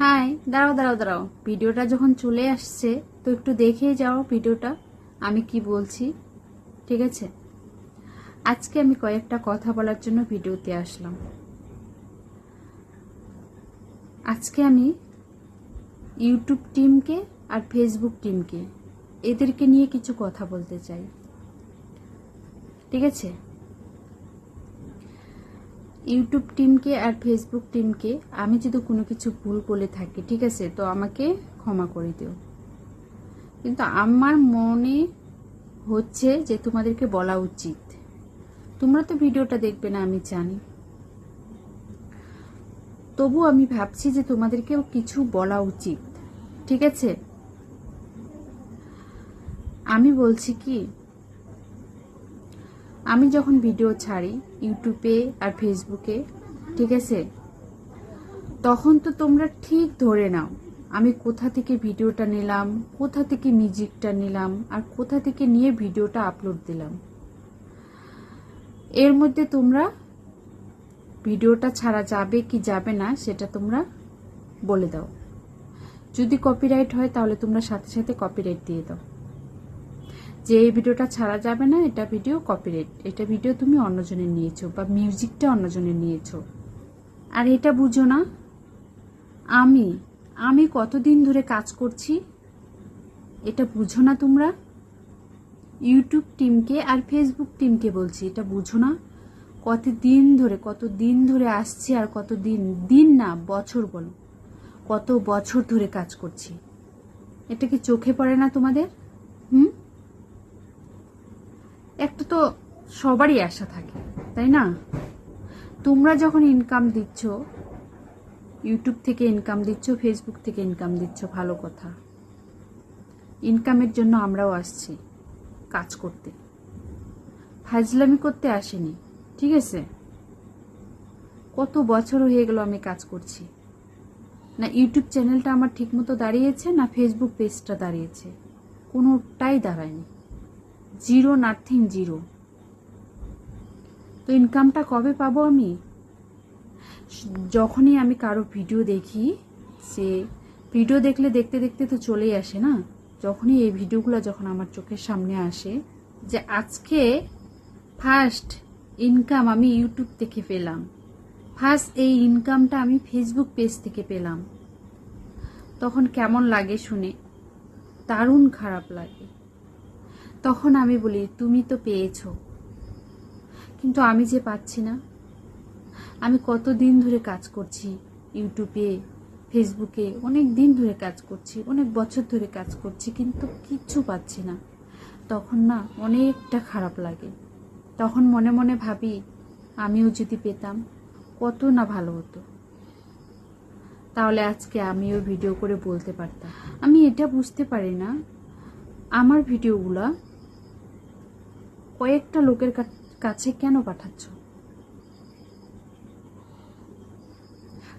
High, দাঁড়াও দাঁড়াও দাঁড়াও। ভিডিওটা যখন চলে আসছে, তো একটু দেখেই যাও ভিডিওটা, আমি কি বলছি, ঠিক আছে? আজকে আমি কয়েকটা কথা বলার জন্য ভিডিওতে আসলাম। আজকে আমি ইউটিউব টিমকে আর ফেসবুক টিমকে, এদেরকে নিয়ে কিছু কথা বলতে চাই। ঠিক আছে? ইউটিউব টিমকে আর ফেসবুক টিমকে আমি যদি কোনো কিছু ভুল বলে থাকি, ঠিক আছে? তো আমাকে ক্ষমা করে দিও। কিন্তু আমার মনে হচ্ছে যে তোমাদেরকে বলা উচিত। তোমরা তো ভিডিওটা দেখবে না, আমি জানি। তবু আমি ভাবছি যে তোমাদেরকেও কিছু বলা উচিত, ঠিক আছে? আমি বলছি কি আমি যখন ভিডিও ছাড়ি ইউটিউবে আর ফেসবুকে, ঠিক আছে? তখন তো তোমরা ঠিক ধরে নাও, আমি কোথা থেকে ভিডিওটা নিলাম, কোথা থেকে মিউজিকটা নিলাম, আর কোথা থেকে নিয়ে ভিডিওটা আপলোড দিলাম। এর মধ্যে তোমরা ভিডিওটা ছাড়া যাবে কি যাবে না সেটা তোমরা বলে দাও। যদি কপিরাইট হয় তাহলে তোমরা সাথে সাথে কপিরাইট দিয়ে দাও। যে এই ভিডিওটা ছাড়া যাবে না, এটা ভিডিও কপিরাইট এটা ভিডিও তুমি অন্যজনের নিয়েছো বা মিউজিকটা অন্যজনের নিয়েছো। আর এটা বুঝো না, আমি আমি কতদিন ধরে কাজ করছি, এটা বুঝো না তোমরা? ইউটিউব টিমকে আর ফেসবুক টিমকে বলছি, এটা বুঝো না? কত দিন ধরে কত দিন ধরে আসছি আর কত দিন দিন না, বছর বলো। কত বছর ধরে কাজ করছি। এটা কি চোখে পড়ে না তোমাদের? একটা তো সবারই আশা থাকে, তাই না? তোমরা যখন ইনকাম দিচ্ছ ইউটিউব থেকে ইনকাম দিচ্ছ ফেসবুক থেকে ইনকাম দিচ্ছ, ভালো কথা। ইনকামের জন্য আমরাও আসছি কাজ করতে। ফাজলামি করতে আসেনি, ঠিক আছে? কত বছর হয়ে গেল আমি কাজ করছি। না ইউটিউব চ্যানেলটা আমার ঠিকমতো দাঁড়িয়েছে, না ফেসবুক পেজটা দাঁড়িয়েছে। কোনোটাই দাঁড়ায়নি। জিরো নাথিং জিরো তো ইনকামটা কবে পাবো আমি? যখনই আমি কারও ভিডিও দেখি, সে ভিডিও দেখলে দেখতে দেখতে তো চলেই আসে না? যখনই এই ভিডিওগুলো যখন আমার চোখের সামনে আসে, যে আজকে ফার্স্ট ইনকাম আমি ইউটিউব থেকে পেলাম। ফার্স্ট এই ইনকামটা আমি ফেসবুক পেজ থেকে পেলাম। তখন কেমন লাগে শুনে? দারুণ খারাপ লাগে। তখন আমি বলি, তুমি তো পেয়েছ। কিন্তু আমি যে পাচ্ছি না। আমি কত দিন ধরে কাজ করছি ইউটিউবে, ফেসবুকে, অনেক দিন ধরে কাজ করছি, অনেক বছর ধরে কাজ করছি, কিন্তু কিচ্ছু পাচ্ছি না। তখন না অনেকটা খারাপ লাগে। তখন মনে মনে ভাবি, আমিও যদি পেতাম, কত না ভালো হতো। তাহলে আজকে আমিও ভিডিও করে বলতে পারতাম। আমি এটা বুঝতে পারি না। আমার ভিডিওগুলা কয়েকটা লোকের কাছে কেন পাঠাচ্ছ?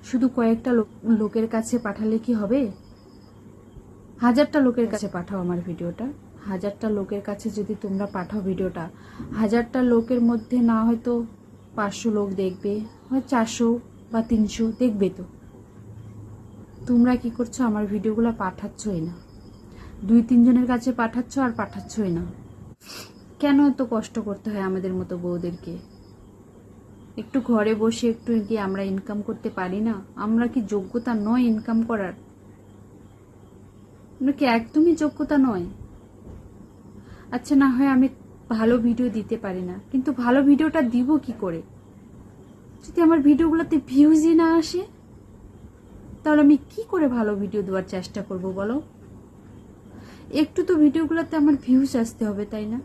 শুধু কয়েকটা লোকের কাছে পাঠালে কি হবে? হাজারটা লোকের কাছে পাঠাও আমার ভিডিওটা। হাজারটা লোকের কাছে যদি তোমরা পাঠাও ভিডিওটা, হাজারটা লোকের মধ্যে না হয়তো পাঁচশো লোক দেখবে, হয় চারশো বা তিনশো দেখবে তো। তোমরা কি করছ? আমার ভিডিওগুলো পাঠাচ্ছই না। দুই তিনজনের কাছে পাঠাচ্ছ আর পাঠাচ্ছই না। কেন এত কষ্ট করতে হয় আমাদের মতো বউদেরকে? একটু ঘরে বসে একটু কি আমরা ইনকাম করতে পারি না? আমরা কি যোগ্যতা নয় ইনকাম করার? কি একদমই যোগ্যতা নয়? আচ্ছা না হয় আমি ভালো ভিডিও দিতে পারি না। কিন্তু ভালো ভিডিওটা দিব কি করে? যদি আমার ভিডিওগুলোতে ভিউজই না আসে, তাহলে আমি কি করে ভালো ভিডিও দেওয়ার চেষ্টা করব বলো? একটু তো ভিডিওগুলোতে আমার ভিউজ আসতে হবে, তাই না?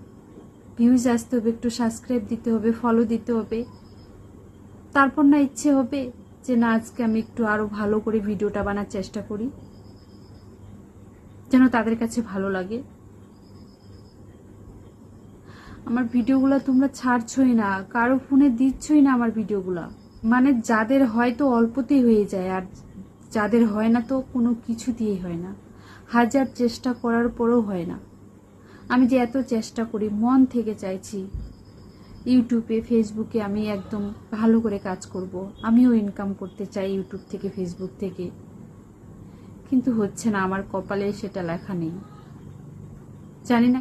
ভিউজ আসতে হবে, একটু সাবস্ক্রাইব দিতে হবে ফলো দিতে হবে। তারপর না ইচ্ছে হবে যে না, আজকে আমি একটু আরও ভালো করে ভিডিওটা বানার চেষ্টা করি। যেন তাদের কাছে ভালো লাগে। আমার ভিডিওগুলো তোমরা ছাড়ছই না, কারও ফোনে দিচ্ছই না আমার ভিডিওগুলো। মানে যাদের হয়তো অল্পতেই হয়ে যায়, আর যাদের হয় না তো কোনো কিছু দিয়ে হয় না। হাজার চেষ্টা করার পরেও হয় না। আমি যে এত চেষ্টা করি, মন থেকে চাইছি। ইউটিউবে, ফেসবুকে আমি একদম ভালো করে কাজ করব। আমিও ইনকাম করতে চাই ইউটিউব থেকে, ফেসবুক থেকে। কিন্তু হচ্ছে না, আমার কপালে সেটা লেখা নেই। জানি না